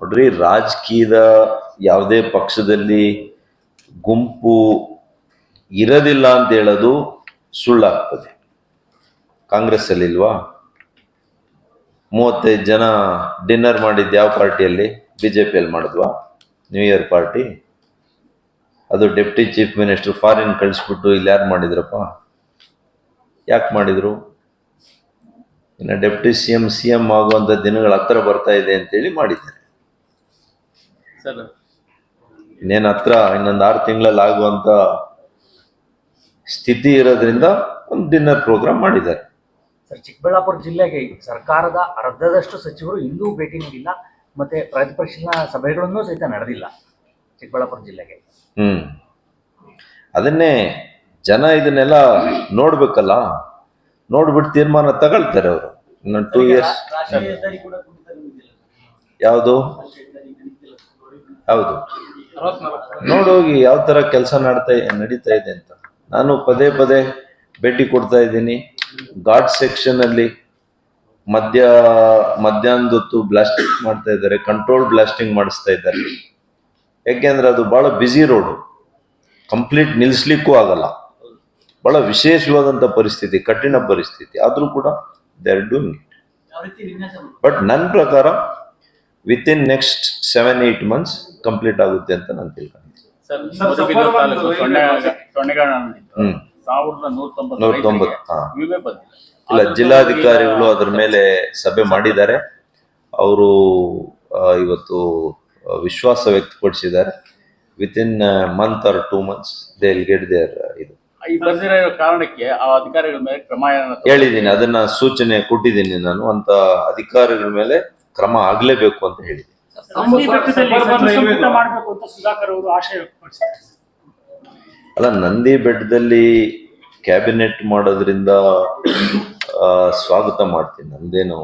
ನೋಡ್ರಿ, ರಾಜಕೀಯದ ಯಾವುದೇ ಪಕ್ಷದಲ್ಲಿ ಗುಂಪು ಇರೋದಿಲ್ಲ ಅಂತ ಹೇಳೋದು ಸುಳ್ಳಾಗ್ತದೆ. ಕಾಂಗ್ರೆಸ್ ಅಲ್ಲಿ ಇಲ್ವಾ ಮೂವತ್ತೈದು ಜನ ಡಿನ್ನರ್ ಮಾಡಿದ್ದು ಯಾವ ಪಾರ್ಟಿಯಲ್ಲಿ? ಬಿ ಜೆ ಪಿಯಲ್ಲಿ ಮಾಡಿದ್ವಾ? ನ್ಯೂ ಇಯರ್ ಪಾರ್ಟಿ ಅದು ಡೆಪ್ಟಿ ಚೀಫ್ ಮಿನಿಸ್ಟರ್ ಫಾರಿನ್ ಕಳಿಸ್ಬಿಟ್ಟು ಇಲ್ಲಿ ಯಾರು ಮಾಡಿದ್ರಪ್ಪ? ಯಾಕೆ ಮಾಡಿದ್ರು? ಇನ್ನು deputy C M C M ಆಗುವಂಥ ದಿನಗಳ ಹತ್ರ ಬರ್ತಾ ಇದೆ ಅಂತೇಳಿ ಮಾಡಿದ್ದಾರೆ. ಇನ್ನೇನು ಹತ್ರ ಇನ್ನೊಂದು ಆರು ತಿಂಗಳಲ್ಲಿ ಆಗುವಂತ ಸ್ಥಿತಿ ಇರೋದ್ರಿಂದ ಒಂದು ಡಿನ್ನರ್ ಪ್ರೋಗ್ರಾಮ್ ಮಾಡಿದ್ದಾರೆ. ಸರ್ ಚಿಕ್ಕಬಳ್ಳಾಪುರ ಜಿಲ್ಲೆಗೆ ಸರ್ಕಾರದ ಅರ್ಧದಷ್ಟು ಸಚಿವರು ಇನ್ನೂ ಭೇಟಿ ನೀಡಿಲ್ಲ ಮತ್ತೆ ಪ್ರತಿಪಕ್ಷನ ಸಭೆಗಳನ್ನೂ ಸಹಿತ ನಡೆದಿಲ್ಲ ಚಿಕ್ಕಬಳ್ಳಾಪುರ ಜಿಲ್ಲೆಗೆ. ಹ್ಮ್. ಅದನ್ನೇ ಜನ ಇದನ್ನೆಲ್ಲ ನೋಡ್ಬೇಕಲ್ಲ ನೋಡ್ಬಿಟ್ಟು ತೀರ್ಮಾನ ತಗೊಳ್ತಾರೆ ಅವರು. ಇನ್ನೊಂದು ಟೂ ಇಯರ್ಸ್ ಯಾವುದು? ಯಾವುದು ನೋಡೋಗಿ ಯಾವ ಥರ ಕೆಲಸ ನಡ್ತಾ ನಡೀತಾ ಇದೆ ಅಂತ. ನಾನು ಪದೇ ಪದೇ ಭೇಟಿ ಕೊಡ್ತಾ ಇದ್ದೀನಿ. ಘಾಟ್ ಸೆಕ್ಷನ್ ಅಲ್ಲಿ ಮಧ್ಯ ಮಧ್ಯಾಹ್ನದ ಹೊತ್ತು ಬ್ಲಾಸ್ಟಿಂಗ್ ಮಾಡ್ತಾ ಇದ್ದಾರೆ ಕಂಟ್ರೋಲ್ ಬ್ಲಾಸ್ಟಿಂಗ್ ಮಾಡಿಸ್ತಾ ಇದ್ದಾರೆ. ಯಾಕೆಂದ್ರೆ ಅದು ಬಹಳ ಬ್ಯುಸಿ ರೋಡು ಕಂಪ್ಲೀಟ್ ನಿಲ್ಲಿಸ್ಲಿಕ್ಕೂ ಆಗಲ್ಲ. ಬಹಳ ವಿಶೇಷವಾದಂಥ ಪರಿಸ್ಥಿತಿ ಕಠಿಣ ಪರಿಸ್ಥಿತಿ. ಆದರೂ ಕೂಡ they are doing it but ನನ್ನ ಪ್ರಕಾರ within next seven eight months complete ಆಗುತ್ತೆ ಅಂತ ನಾನು ತಿಳ್ಕೊಂಡಿದ್ದೀನಿ. ನೂರ ತೊಂಬತ್ತು ಇಲ್ಲ ಜಿಲ್ಲಾಧಿಕಾರಿಗಳು ಅದ್ರ ಮೇಲೆ ಸಭೆ ಮಾಡಿದ್ದಾರೆ. ಅವರು ಇವತ್ತು ವಿಶ್ವಾಸ ವ್ಯಕ್ತಪಡಿಸಿದ್ದಾರೆ. Within in month or two months they get there ಇದು. ಕಾರಣಕ್ಕೆ ಆ ಅಧಿಕಾರಿಗಳ ಮೇಲೆ ಕ್ರಮ ಹೇಳಿದ್ದೀನಿ ಅದನ್ನ ಸೂಚನೆ ಕೊಟ್ಟಿದ್ದೀನಿ ನಾನು. ಅಂತ ಅಧಿಕಾರಿಗಳ ಮೇಲೆ ಕ್ರಮ ಆಗ್ಲೇಬೇಕು ಅಂತ ಹೇಳಿದೆ. ನಂದಿ ಬೆಟ್ಟದಲ್ಲಿ ಸಚಿವ ಮಾಡಬೇಕು ಅಂತ ಸುಧಾಕರ್ ಅವರು ಆಶಯ ವ್ಯಕ್ತಪಡಿಸಿದ್ದಾರೆ. ಅಲ್ಲ ನಂದಿ ಬೆಟ್ಟದಲ್ಲಿ ಕ್ಯಾಬಿನೆಟ್ ಮಾಡೋದ್ರಿಂದ ಸ್ವಾಗತ ಮಾಡ್ತೀನಿ. ನಂದೇನು